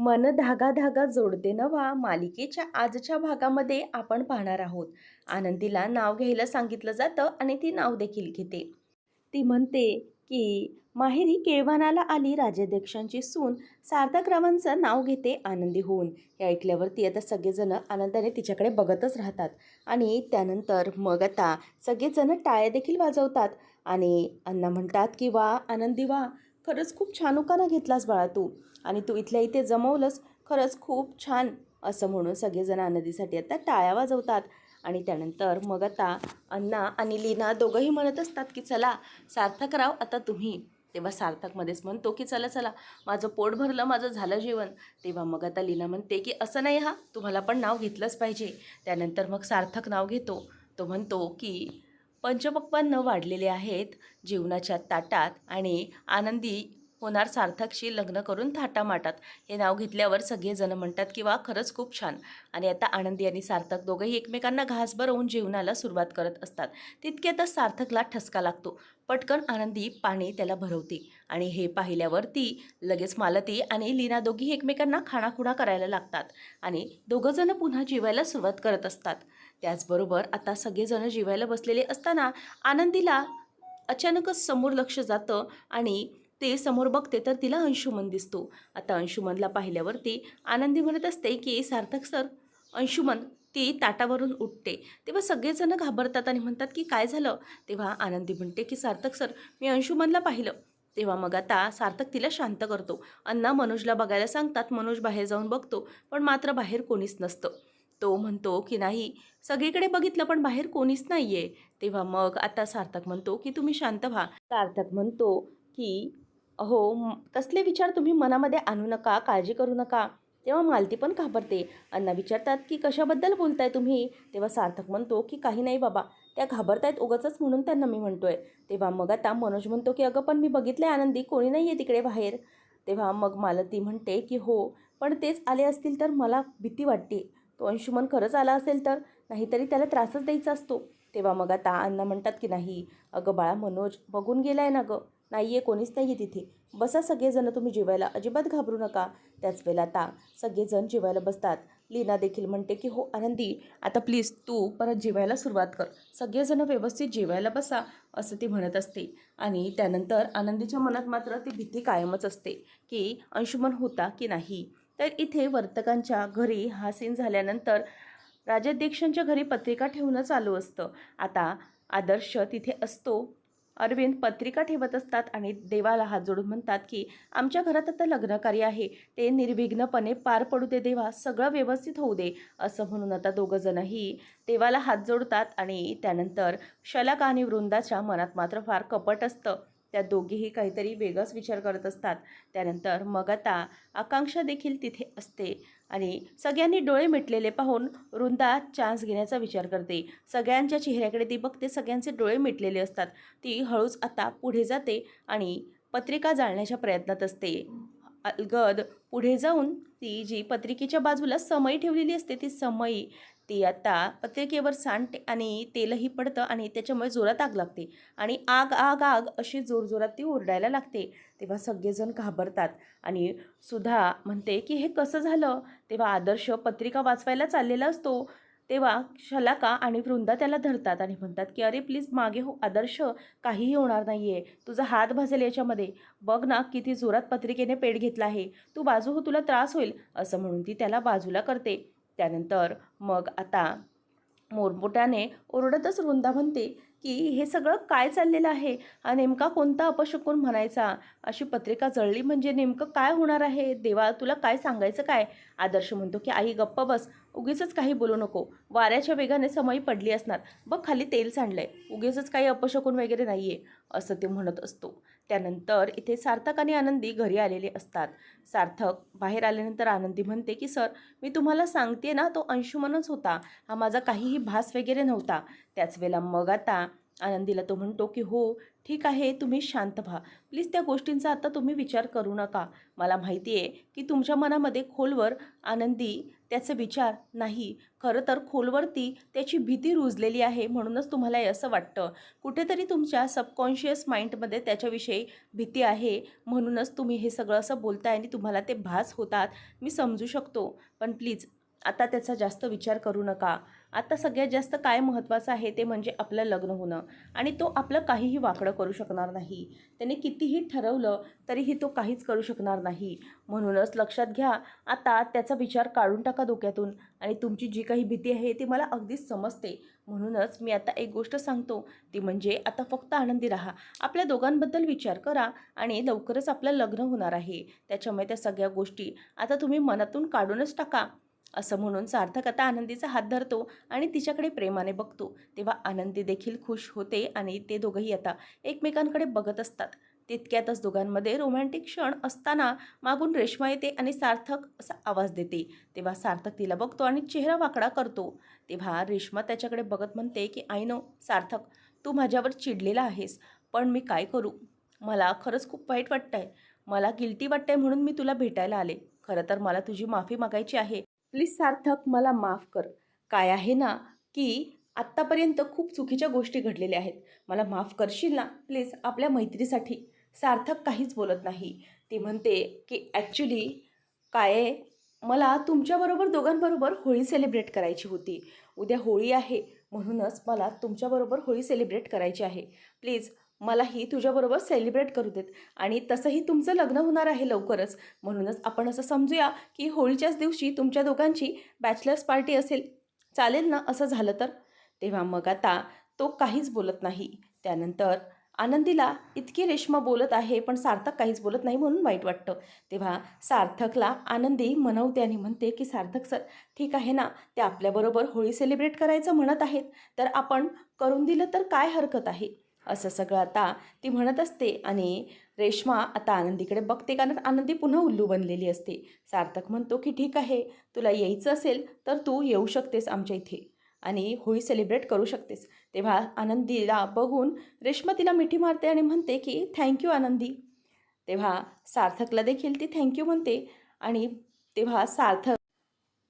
मन धागा धागा जोडते नवा मालिकेच्या आजच्या भागामध्ये आपण पाहणार आहोत. आनंदीला नाव घ्यायला सांगितलं जातं आणि ती नाव देखील घेते. ती म्हणते की माहेरी केळवानाला आली राजाध्यक्षांची सून. सार्थकरावांचं नाव घेते आनंदी होऊन. हे ऐकल्यावरती आता सगळेजण आनंदाने तिच्याकडे बघतच राहतात. आणि त्यानंतर मग आता सगळेजण टाळ्या देखील वाजवतात. आणि अण्णा म्हणतात की वा आनंदी वा. खरंच खूप छान उकाना घेतलास बाळा तू. आणि तू इथल्या इथे जमवलंस खरंच खूप छान असं म्हणून सगळेजण आनंदीसाठी आता टाळ्या वाजवतात. आणि त्यानंतर मग आता अण्णा आणि लीना दोघंही म्हणत असतात की चला सार्थक राव आता तुम्ही. तेव्हा सार्थकमध्येच म्हणतो की चला चला माझं पोट भरलं माझं झालं जेवण. तेव्हा मग आता लीना म्हणते की असं नाही हा तुम्हाला पण नाव घेतलंच पाहिजे. त्यानंतर मग सार्थक नाव घेतो. तो म्हणतो की पंचपक्वान्न वाढलेले आहेत जीवनाच्या ताटात आणि आनंदी होणार सार्थकशी लग्न करून थाटामाटात. हे नाव घेतल्यावर सगळेजण म्हणतात की वा खरंच खूप छान. आणि आता आनंदी आणि सार्थक दोघंही एकमेकांना घासभर होऊन जीवनाला सुरुवात करत असतात. तितक्यातच सार्थकला ठसका लागतो. पटकन आनंदी पाणी त्याला भरवते आणि हे पाहिल्यावर ती लगेच मालती आणि लीना दोघी एकमेकांना खाणाखुणा करायला लागतात आणि दोघंजणं पुन्हा जेवायला सुरुवात करत असतात. त्याचबरोबर आता सगळेजण जेवायला बसलेले असताना आनंदीला अचानकच समोर लक्ष जातं आणि ते समोर बघते तर तिला अंशुमन दिसतो. आता अंशुमनला पाहिल्यावरती आनंदी म्हणत असते की सार्थक सर अंशुमन ती ताटावरून उठते. तेव्हा सगळेजण घाबरतात आणि म्हणतात की काय झालं? तेव्हा आनंदी म्हणते की सार्थक सर मी अंशुमनला पाहिलं. तेव्हा मग आता सार्थक तिला शांत करतो. अण्णा मनोजला बघायला सांगतात मनोज बाहेर जाऊन बघतो पण मात्र बाहेर कोणीच नसतं. तो म्हणतो की नाही सगळीकडे बघितलं पण बाहेर कोणीच नाही आहे तेव्हा मग आता सार्थक म्हणतो की तुम्ही शांत व्हा. सार्थक म्हणतो की अहो तसले विचार तुम्ही मनामध्ये आणू नका काळजी करू नका. तेव्हा मालती पण घाबरते. अण्णा विचारतात की कशाबद्दल बोलताय तुम्ही? तेव्हा सार्थक म्हणतो की काही नाही बाबा. त्या घाबरतायत उगाचच म्हणून त्यांना मी म्हणतोय. तेव्हा मग आता मनोज म्हणतो की अगं पण मी बघितलं आहे आनंदी. कोणी नाही आहे तिकडे बाहेर. तेव्हा मग मालती म्हणते की हो पण तेच आले असतील तर मला भीती वाटते. तो अंशुमन खरंच आला असेल तर? नाहीतरी त्याला त्रासच द्यायचा असतो. तेव्हा मग आता अण्णा म्हणतात की नाही. अगं बाळा मनोज बघून गेला आहे ना गं. नाही आहे कोणीच नाही आहे तिथे. बसा सगळेजण तुम्ही जेवायला. अजिबात घाबरू नका. त्याच वेळेला आता सगळेजण जेवायला बसतात. लीना देखील म्हणते की हो आनंदी आता प्लीज तू परत जेवायला सुरुवात कर. सगळेजण व्यवस्थित जेवायला बसा असं ती म्हणत असते. आणि त्यानंतर आनंदीच्या मनात मात्र ती भीती कायमच असते की अंशुमन होता की नाही? तर इथे वर्तकांच्या घरी हा सीन झाल्यानंतर राजाध्यक्षांच्या घरी पत्रिका ठेवणं चालू असतं. आता आदर्श तिथे असतो. अरविंद पत्रिका ठेवत असतात आणि देवाला हात जोडून म्हणतात की आमच्या घरात आता लग्नकार्य आहे. ते निर्विघ्नपणे पार पडू दे देवा. सगळं व्यवस्थित होऊ दे. असं म्हणून आता दोघंजणंही देवाला हात जोडतात आणि त्यानंतर शलाका आणि वृंदाच्या मनात मात्र फार कपट असतं. त्या दोघीही काहीतरी वेगळाच विचार करत असतात. त्यानंतर मग आता आकांक्षा देखील तिथे असते आणि सगळ्यांनी डोळे मिटलेले पाहून रुंदा चान्स घेण्याचा विचार करते. सगळ्यांच्या चेहऱ्याकडे ती बघते सगळ्यांचे डोळे मिटलेले असतात. ती हळूच आता पुढे जाते आणि पत्रिका जाळण्याच्या प्रयत्नात असते. अलगद पुढे जाऊन ती जी पत्रिकेच्या बाजूला समई ठेवलेली असते ती समई ती आता पत्रिकेवर सांडते आणि तेलही पडतं आणि त्याच्यामुळे जोरात आग लागते. आणि आग आग आग अशी जोरजोरात ती ओरडायला लागते. तेव्हा सगळेजण घाबरतात आणि सुधा म्हणते की हे कसं झालं? तेव्हा आदर्श पत्रिका वाचवायला चाललेला असतो. तेव्हा शलाका आणि वृंदा त्याला धरतात आणि म्हणतात की अरे प्लीज मागे हो आदर्श. काहीही होणार नाही आहे तुझा हात भाजेल याच्यामध्ये. बघ ना किती जोरात पत्रिकेने पेट घेतला आहे. तू बाजू हो तुला त्रास होईल असं म्हणून ती त्याला बाजूला करते. त्यानंतर मग आता मोरमोट्याने ओरडतच वृंदा म्हणते की हे सगळं काय चाललेलं आहे हा नेमका कोणता अपशकून म्हणायचा? अशी पत्रिका जळली म्हणजे नेमकं काय होणार आहे? देवा तुला काय सांगायचं काय? आदर्श म्हणतो की आई गप्प बस. उगीच काही बोलू नको. वाऱ्याच्या वेगाने समयी पडली असणार. बघ खाली तेल सांडलंय. उगीच काही अपशकुन वगैरे नाही आहे असं ते म्हणत असतो. त्यानंतर इथे सार्थक आणि आनंदी घरी आलेले असतात. सार्थक बाहेर आल्यानंतर आनंदी म्हणते की सर मी तुम्हाला सांगते ना तो अंशुमनच होता. हा माझा काहीही भास वगैरे नव्हता. त्याच वेळेला मग आता आनंदीला तो म्हणतो की हो ठीक आहे तुम्ही शांत व्हा. प्लीज त्या गोष्टींचा आता तुम्ही विचार करू नका. मला माहिती आहे की तुमच्या मनामध्ये खोलवर आनंदी त्याचे विचार नाही. खरं तर खोलवरती त्याची भीती रुजलेली आहे म्हणूनच तुम्हाला असं वाटतं. कुठेतरी तुमच्या सबकॉन्शियस माइंडमध्ये त्याच्याविषयी भीती आहे म्हणूनच तुम्ही हे सगळं असं बोलताय आणि तुम्हाला ते भास होतात. मी समजू शकतो. पण प्लीज आता त्याचा जास्त विचार करू नका. आता सगळ्यात जास्त काय महत्त्वाचं आहे ते म्हणजे आपलं लग्न होणं. आणि तो आपलं काहीही वाकडं करू शकणार नाही. त्याने कितीही ठरवलं तरीही तो काहीच करू शकणार नाही. म्हणूनच लक्षात घ्या आता त्याचा विचार काढून टाका डोक्यातून. आणि तुमची जी काही भीती आहे ती मला अगदीच समजते. म्हणूनच मी आता एक गोष्ट सांगतो ती म्हणजे आता फक्त आनंदी राहा. आपल्या दोघांबद्दल विचार करा आणि लवकरच आपलं लग्न होणार आहे. त्याच्यामुळे त्या सगळ्या गोष्टी आता तुम्ही मनातून काढूनच टाका. असं म्हणून सार्थक आता आनंदीचा हात धरतो आणि तिच्याकडे प्रेमाने बघतो. तेव्हा आनंदी देखील खुश होते आणि ते दोघंही आता एकमेकांकडे बघत असतात. तितक्यातच दोघांमध्ये रोमॅन्टिक क्षण असताना मागून रेश्मा येते आणि सार्थक असा आवाज देते. तेव्हा सार्थक तिला बघतो आणि चेहरा वाकडा करतो. तेव्हा रेश्मा त्याच्याकडे बघत म्हणते की आय नो सार्थक तू माझ्यावर चिडलेला आहेस पण मी काय करू? मला खरंच खूप वाईट वाटतंय. मला गिल्टी वाटतंय म्हणून मी तुला भेटायला आले. खरं तर मला तुझी माफी मागायची आहे. प्लीज सार्थक मला माफ कर. काय आहे ना की आत्तापर्यंत खूप चुकीच्या गोष्टी घडलेल्या आहेत. मला माफ करशील ना? प्लीज आपल्या मैत्रीसाठी. सार्थक काहीच बोलत नाही. ती म्हणते की ॲक्च्युली काय आहे, मला तुमच्याबरोबर दोघांबरोबर होळी सेलिब्रेट करायची होती. उद्या होळी आहे म्हणूनच मला तुमच्याबरोबर होळी सेलिब्रेट करायची आहे. प्लीज मलाही तुझ्याबरोबर सेलिब्रेट करू देत. आणि तसंही तुमचं लग्न होणार आहे लवकरच. म्हणूनच आपण असं समजूया की होळीच्याच दिवशी तुमच्या दोघांची बॅचलर्स पार्टी असेल. चालेल ना असं झालं तर? तेव्हा मग आता तो काहीच बोलत नाही. त्यानंतर आनंदीला इतकी रेश्मा बोलत आहे पण सार्थक काहीच बोलत नाही म्हणून वाईट वाटतं. तेव्हा सार्थकला आनंदी मनवते आणि म्हणते की सार्थक सर ठीक आहे ना? ते आपल्याबरोबर होळी सेलिब्रेट करायचं म्हणत आहेत. तर आपण करून दिलं तर काय हरकत आहे? असं सगळं आता ती म्हणत असते आणि रेश्मा आता आनंदीकडे बघते कारण आनंदी पुन्हा उल्लू बनलेली असते. सार्थक म्हणतो की ठीक आहे तुला यायचं असेल तर तू येऊ शकतेस आमच्या इथे आणि होळी सेलिब्रेट करू शकतेस. तेव्हा आनंदीला बघून रेश्मा तिला मिठी मारते आणि म्हणते की थँक्यू आनंदी. तेव्हा सार्थकला देखील ती थँक्यू म्हणते आणि तेव्हा सार्थक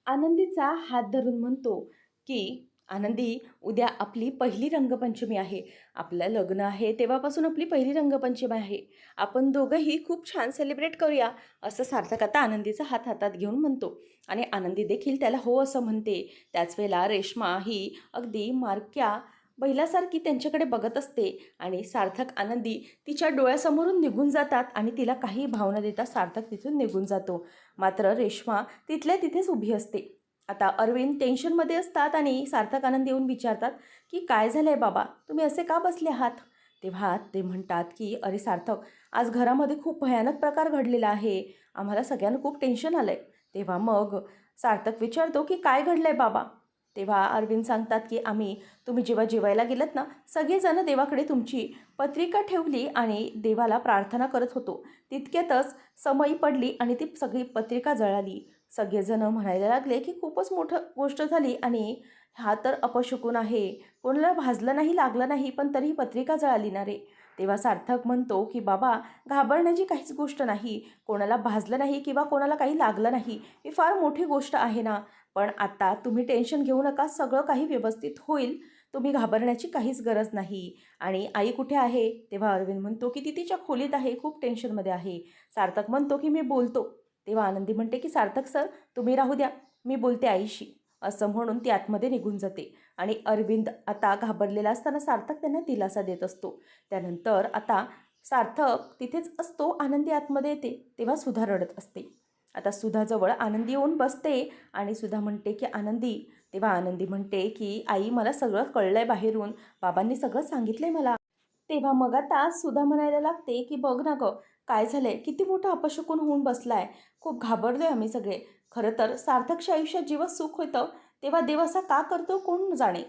आनंदीचा हात धरून म्हणतो की आनंदी उद्या आपली पहिली रंगपंचमी आहे. आपलं लग्न आहे तेव्हापासून आपली पहिली रंगपंचमी आहे. आपण दोघंही खूप छान सेलिब्रेट करूया असं सार्थक आता आनंदीचा हात हातात घेऊन म्हणतो. आणि आनंदी देखील त्याला हो असं म्हणते. त्याच वेळेला रेश्मा ही अगदी मारक्या बैलासारखी त्यांच्याकडे बघत असते आणि सार्थक आनंदी तिच्या डोळ्यासमोरून निघून जातात आणि तिला काही भावना देता सार्थक तिथून निघून जातो. मात्र रेश्मा तिथल्या तिथेच उभी असते. आता अरविंद टेन्शनमध्ये असतात आणि सार्थक आनंद येऊन विचारतात की काय झालं आहे बाबा? तुम्ही असे का बसले आहात? तेव्हा ते म्हणतात की अरे सार्थक आज घरामध्ये खूप भयानक प्रकार घडलेला आहे. आम्हाला सगळ्यांना खूप टेन्शन आलं आहे तेव्हा मग सार्थक विचारतो की काय घडलं आहे बाबा? तेव्हा अरविंद सांगतात की आम्ही तुम्ही जेव्हा जेवायला गेलात ना सगळेजण देवाकडे तुमची पत्रिका ठेवली आणि देवाला प्रार्थना करत होतो. तितक्यातच समयी पडली आणि ती सगळी पत्रिका जळाली. सगळेजण म्हणायला लागले की खूपच मोठं गोष्ट झाली आणि हा तर अपशकुन आहे. कोणाला भाजलं नाही लागलं नाही पण तरीही पत्रिका जळाली ना रे. तेव्हा सार्थक म्हणतो की बाबा घाबरण्याची काहीच गोष्ट नाही. कोणाला भाजलं नाही किंवा कोणाला काही लागलं नाही ही फार मोठी गोष्ट आहे ना. पण आता तुम्ही टेन्शन घेऊ नका सगळं काही व्यवस्थित होईल. तुम्ही घाबरण्याची काहीच गरज नाही. आणि आई कुठे आहे? तेव्हा अरविंद म्हणतो की ती तिच्या खोलीत आहे खूप टेन्शनमध्ये आहे. सार्थक म्हणतो की मी बोलतो. तेव्हा आनंदी म्हणते की सार्थक सर तुम्ही राहू द्या. मी बोलते आईशी. असं म्हणून ती आतमध्ये निघून जाते. आणि अरविंद आता घाबरलेला असताना सार्थक त्यांना दिलासा देत असतो. त्यानंतर आता सार्थक तिथेच असतो आनंदी आतमध्ये येते तेव्हा सुधा रडत असते. आता सुधाजवळ आनंदी येऊन बसते आणि सुधा म्हणते की आनंदी. तेव्हा आनंदी म्हणते की आई मला सगळं कळलं आहे बाहेरून. बाबांनी सगळं सांगितलं आहे मला. तेव्हा मग आता सुधा म्हणायला लागते की बघ ना गं काय झालं आहे किती मोठं अपशकून होऊन बसला आहे खूप घाबरलो आहे आम्ही सगळे. खरं तर सार्थकच्या आयुष्यात जेव्हा सुख होतं तेव्हा देव असा का करतो कोण जाणे?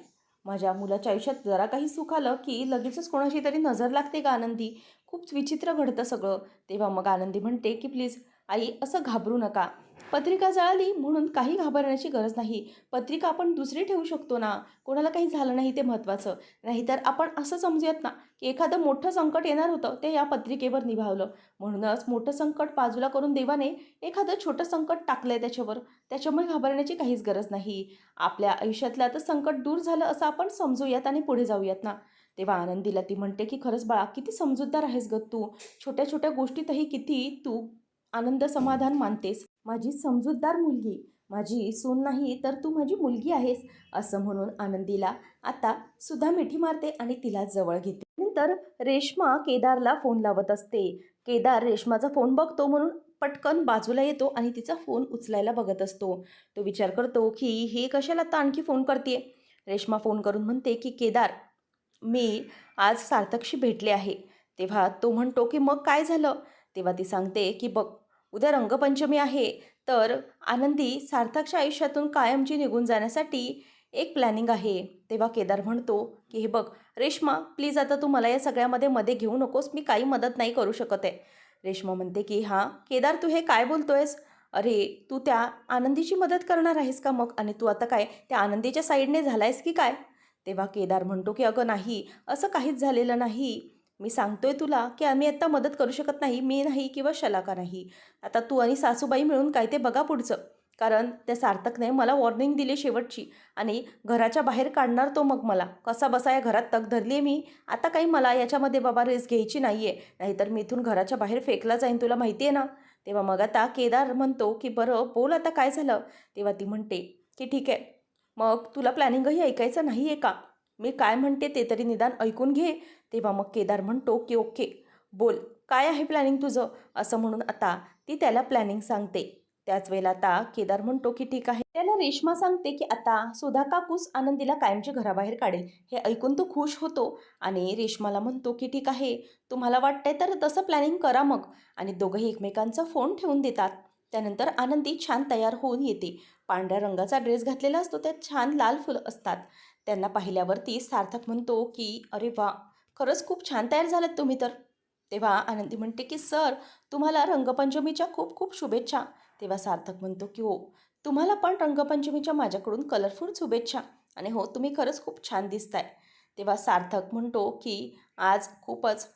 माझ्या मुलाच्या आयुष्यात जरा काही सुख आलं की लगेचच कोणाची तरी नजर लागते का आनंदी? खूप विचित्र घडतं सगळं. तेव्हा मग आनंदी म्हणते की प्लीज आई असं घाबरू नका. पत्रिका जळाली म्हणून काही घाबरण्याची गरज नाही. पत्रिका आपण दुसरी ठेवू शकतो ना? कोणाला काही झालं नाही ते महत्त्वाचं. नाहीतर आपण असं समजूयात ना की एखादं मोठं संकट येणार होतं ते या पत्रिकेवर निभावलं. म्हणूनच मोठं संकट बाजूला करून देवाने एखादं छोटं संकट टाकलं आहे त्याच्यावर. त्याच्यामुळे घाबरण्याची काहीच गरज नाही. आपल्या आयुष्यातलं आता संकट दूर झालं असं आपण समजूयात आणि पुढे जाऊयात ना. तेव्हा आनंदीला ती म्हणते की खरंच बाळा किती समजूतदार आहेस ग तू. छोट्या छोट्या गोष्टीतही किती तू आनंद समाधान मानतेस. माझी समजूतदार मुलगी. माझी सून नाही तर तू माझी मुलगी आहेस असं म्हणून आनंदीला आता सुद्धा मिठी मारते आणि तिला जवळ घेते. नंतर रेश्मा केदारला फोन लावत असते. केदार रेश्माचा फोन बघतो म्हणून पटकन बाजूला येतो आणि तिचा फोन उचलायला बघत असतो. तो विचार करतो की हे कशाला आता आणखी फोन करते रेश्मा फोन करून म्हणते की केदार मी आज सार्थकशी भेटले आहे. तेव्हा तो म्हणतो की मग काय झालं? तेव्हा ती सांगते की बघ उद्या रंगपंचमी आहे. तर आनंदी सार्थकच्या आयुष्यातून कायमची निघून जाण्यासाठी एक प्लॅनिंग आहे. तेव्हा केदार म्हणतो की हे बघ रेश्मा प्लीज आता तू मला या सगळ्यामध्ये मध्ये घेऊ नकोस. मी काही मदत नाही करू शकत आहे. रेश्मा म्हणते की हां केदार तू हे काय बोलतोयस? अरे तू त्या आनंदीची मदत करणार आहेस का मग? आणि तू आता काय त्या आनंदीच्या साईडने झालायस की काय? तेव्हा केदार म्हणतो की अगं नाही असं काहीच झालेलं नाही. मी सांगतोय तुला की आम्ही आत्ता मदत करू शकत नाही मी नाही किंवा शलाका नाही. आता तू आणि सासूबाई मिळून काय ते बघा पुढचं. कारण त्या सार्थकने मला वॉर्निंग दिली शेवटची आणि घराच्या बाहेर काढणार तो मग मला. कसा बसा या घरात तग धरली आहे मी? आता काही मला याच्यामध्ये बाबा रेस घ्यायची नाही आहे नाहीतर मी इथून घराच्या बाहेर फेकला जाईन तुला माहिती आहे ना? तेव्हा मग आता केदार म्हणतो की बरं बोल आता काय झालं? तेव्हा ती म्हणते की ठीक आहे. मग तुला प्लॅनिंगही ऐकायचं नाही आहे का? मी काय म्हणते ते तरी निदान ऐकून घे. तेव्हा मग केदार म्हणतो की ओके बोल काय आहे प्लॅनिंग तुझं? असं म्हणून आता ती त्याला प्लॅनिंग सांगते. त्याच वेळेला आता केदार म्हणतो की ठीक आहे. त्याला रेश्मा सांगते की आता सुधा काकूस आनंदीला कायमची घराबाहेर काढेल. हे ऐकून तो खुश होतो आणि रेश्माला म्हणतो की ठीक आहे तुम्हाला वाटतंय तर तसं प्लॅनिंग करा मग. आणि दोघंही एकमेकांचा फोन ठेवून देतात. त्यानंतर आनंदी छान तयार होऊन येते. पांढऱ्या रंगाचा ड्रेस घातलेला असतो त्यात छान लाल फुलं असतात. त्यांना पाहिल्यावरती सार्थक म्हणतो की अरे वा खरंच खूप छान तयार झालात तुम्ही तर. तेव्हा आनंदी म्हणते की सर तुम्हाला रंगपंचमीच्या खूप खूप शुभेच्छा. तेव्हा सार्थक म्हणतो की हो तुम्हाला पण रंगपंचमीच्या माझ्याकडून कलरफुल शुभेच्छा. आणि हो तुम्ही खरंच खूप छान दिसताय. तेव्हा सार्थक म्हणतो की आज खूपच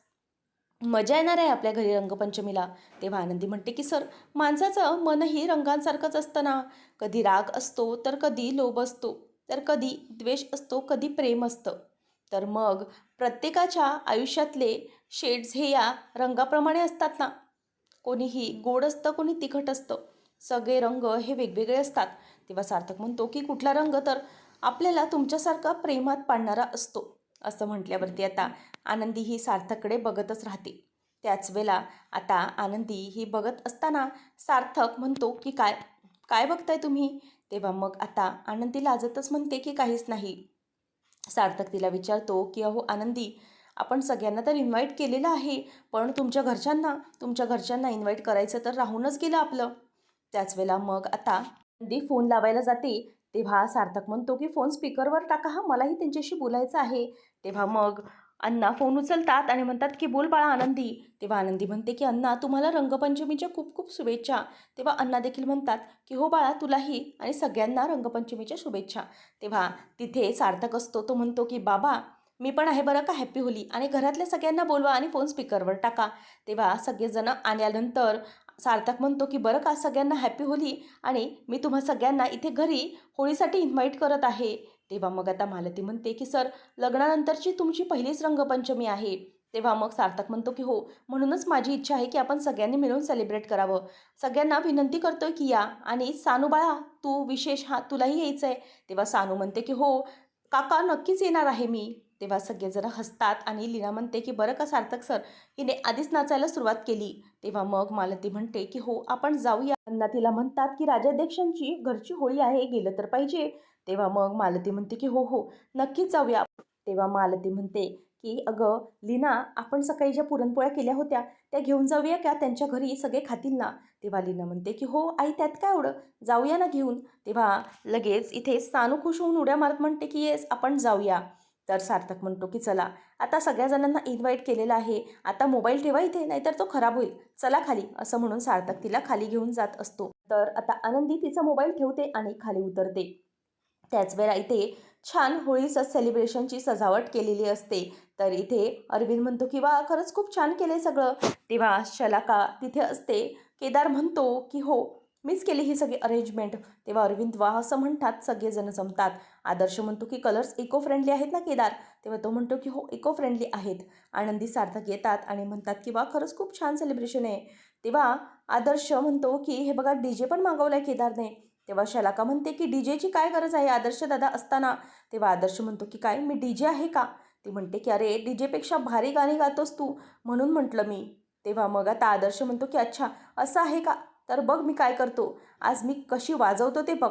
मजा येणार आहे आपल्या घरी रंगपंचमीला. तेव्हा आनंदी म्हणते की सर माणसाचं मनही रंगांसारखंच असतं ना. कधी राग असतो तर कधी लोभ असतो. तर कधी द्वेष असतो कधी प्रेम असतं. तर मग प्रत्येकाच्या आयुष्यातले शेड्स हे या रंगाप्रमाणे असतात ना. कोणीही गोड असतं कोणी तिखट असतं. सगळे रंग हे वेगवेगळे असतात. तेव्हा सार्थक म्हणतो की कुठला रंग तर आपल्याला तुमच्यासारखा प्रेमात पाडणारा असतो असं म्हटल्यावरती आता आनंदी ही सार्थककडे बघतच राहते. त्याच वेळेला आता आनंदी ही बघत असताना सार्थक म्हणतो की काय काय बघताय तुम्ही? तेव्हा मग आता आनंदी लाजतच म्हणते की काहीच नाही. सार्थक तिला विचारतो की अहो आनंदी आपण सगळ्यांना तर इन्व्हाइट केलेलं आहे पण तुमच्या घरच्यांना तुमच्या घरच्यांना इन्व्हाइट करायचं तर राहूनच गेलं आपलं. त्याच वेळेला मग आता आनंदी फोन लावायला जाते. तेव्हा सार्थक म्हणतो की फोन स्पीकरवर टाका हा मलाही त्यांच्याशी बोलायचं आहे. तेव्हा मग अण्णा फोन उचलतात आणि म्हणतात की बोल बाळा आनंदी. तेव्हा आनंदी म्हणते की अण्णा तुम्हाला रंगपंचमीच्या खूप खूप शुभेच्छा. तेव्हा अण्णा देखील म्हणतात की हो बाळा तुलाही आणि सगळ्यांना रंगपंचमीच्या शुभेच्छा. तेव्हा तिथे सार्थक असतो तो म्हणतो की बाबा मी पण आहे बरं का हॅप्पी होली. आणि घरातल्या सगळ्यांना बोलवा आणि फोन स्पीकरवर टाका. तेव्हा सगळेजणं आल्यानंतर सार्थक म्हणतो की बरं का सगळ्यांना हॅप्पी होली आणि मी तुम्हा सगळ्यांना इथे घरी होळीसाठी इन्व्हाइट करत आहे. तेव्हा मग आता मालती म्हणते की सर लग्नानंतरची तुमची पहिलीच रंगपंचमी आहे. तेव्हा मग सार्थक म्हणतो की हो म्हणूनच माझी इच्छा आहे की आपण सगळ्यांनी मिळून सेलिब्रेट करावं. सगळ्यांना विनंती करतोय की या. आणि सानू बाळा तू विशेष हा तुलाही यायचं आहे तेव्हा सानू म्हणते की हो काका नक्कीच येणार आहे मी. तेव्हा सगळे जरा हसतात आणि लीना म्हणते की बरं का सार्थक सर हिने आधीच नाचायला सुरुवात केली. तेव्हा मग मालती म्हणते की हो आपण जाऊया. अण्णा तिला म्हणतात की राजाध्यक्षांची घरची होळी आहे गेलं तर पाहिजे. तेव्हा मग मालती म्हणते की हो हो नक्कीच जाऊया. तेव्हा मालती म्हणते की अगं लीना आपण सकाळी ज्या पुरणपोळ्या केल्या होत्या त्या घेऊन जाऊया का त्यांच्या घरी सगळे खातील ना? तेव्हा लीना म्हणते की हो आई त्यात काय एवढं? जाऊया ना घेऊन. तेव्हा लगेच इथे सानू खुश होऊन उड्या मारत म्हणते की येस आपण जाऊया. तर सार्थक म्हणतो की चला आता सगळ्या जणांना इन्व्हाइट केलेलं आहे. आता मोबाईल ठेवा इथे नाहीतर तो खराब होईल. चला खाली असं म्हणून सार्थक तिला खाली घेऊन जात असतो. तर आता आनंदी तिचा मोबाईल ठेवते आणि खाली उतरते. त्याच वेळा इथे छान होळीचं सेलिब्रेशनची सजावट केलेली असते. तर इथे अरविंद म्हणतो की वा खरंच खूप छान केले सगळं. तेव्हा शलाका तिथे असते. केदार म्हणतो की हो मीच केली ही सगळी अरेंजमेंट तेव्हा अरविंद वा असं म्हणतात सगळेजण जमतात. आदर्श म्हणतो की कलर्स इको फ्रेंडली आहेत ना केदार? तेव्हा तो म्हणतो की हो इको फ्रेंडली आहेत. आनंदी सार्थक येतात आणि म्हणतात की वा खरंच खूप छान सेलिब्रेशन आहे. तेव्हा आदर्श म्हणतो की हे बघा डी जे पण मागवलं आहे केदारने. तेव्हा शलाका म्हणते की डी जेची काय गरज आहे आदर्श दादा असताना? तेव्हा आदर्श म्हणतो की काय मी डी जे आहे का? ती म्हणते की अरे डी जेपेक्षा भारी गाणी गातोस तू म्हणून म्हटलं मी. तेव्हा मग आता आदर्श म्हणतो की अच्छा असं आहे का? तर बघ मी काय करतो. आज मी कशी वाजवतो ते बघ.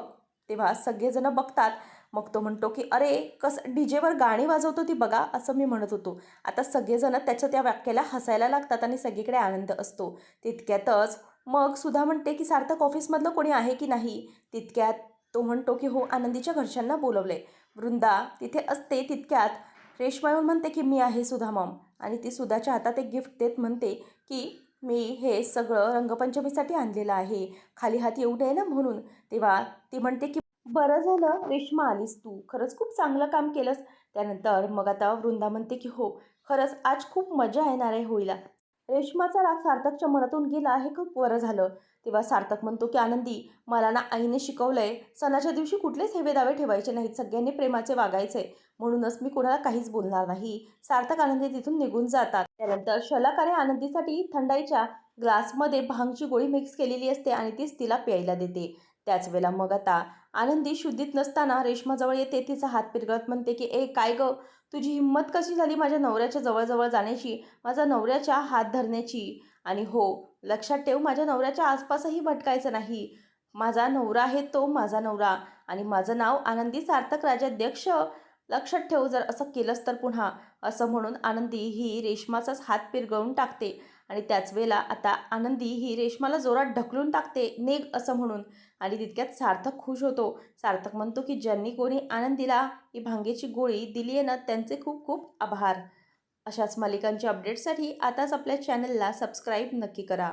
तेव्हा सगळेजणं बघतात. मग तो म्हणतो की अरे कसं डी जेवर गाणी वाजवतो ती बघा असं मी म्हणत होतो. आता सगळेजण त्याच्या त्या वाक्याला हसायला लागतात आणि सगळीकडे आनंद असतो. तितक्यातच मग सुद्धा म्हणते की सार्थक ऑफिसमधलं कोणी आहे की नाही? तितक्यात तो म्हणतो की हो आनंदीच्या घरच्यांना बोलवले वृंदा तिथे असते तितक्यात. रेश्मा येऊन म्हणते की मी आहे सुधा मॉम आणि ती सुधाच्या हातात एक गिफ्ट देत म्हणते की मी हे सगळं रंगपंचमीसाठी आणलेलं आहे. खाली हात येऊ नये ना म्हणून. तेव्हा ती म्हणते की बरं झालं रेश्मा आलीस तू. खरंच खूप चांगलं काम केलंस. त्यानंतर मग आता वृंदा म्हणते की हो खरंच आज खूप मजा येणार आहे होळीला. रेश्माचा राग सार्थकच्या मनातून गेला हे खूप बरं झालं. तेव्हा सार्थक म्हणतो की आनंदी मला ना आईने शिकवलंय सणाच्या दिवशी कुठलेच हेवे दावे ठेवायचे नाहीत सगळ्यांनी प्रेमाचे वागायचे. म्हणूनच मी कोणाला काहीच बोलणार नाही. सार्थक आनंदी तिथून निघून जातात. त्यानंतर शलाकाने आनंदीसाठी थंडाईच्या ग्लासमध्ये भांगची गोळी मिक्स केलेली असते आणि तीच तिला प्यायला देते. त्याच वेळेला मग आता आनंदी शुद्धीत नसताना रेश्माजवळ येते तिचा हात पिरगळत म्हणते की ए काय ग? तुझी हिंमत कशी झाली माझ्या नवऱ्याच्या जवळजवळ जाण्याची? माझा नवऱ्याच्या हात धरण्याची? आणि हो लक्षात ठेव माझ्या नवऱ्याच्या आसपासही भटकायचं नाही. माझा नवरा आहे तो माझा नवरा. आणि माझं नाव आनंदी सार्थक राजाध्यक्ष. लक्षात ठेव जर असं केलंस तर पुन्हा. असं म्हणून आनंदी ही रेशमाचाच हात पिरगळून टाकते. आणि त्याच वेळेला आता आनंदी ही रेशमाला जोरात ढकलून टाकते नेग असं म्हणून. आणि तितक्यात सार्थक खुश होतो. सार्थक म्हणतो की ज्यांनी कोणी आनंदीला ही भांगेची गोळी दिली आहे ना त्यांचे खूप खूप आभार. अशाच मालिकांच्या अपडेटसाठी आताच आपल्या चॅनलला सबस्क्राईब नक्की करा.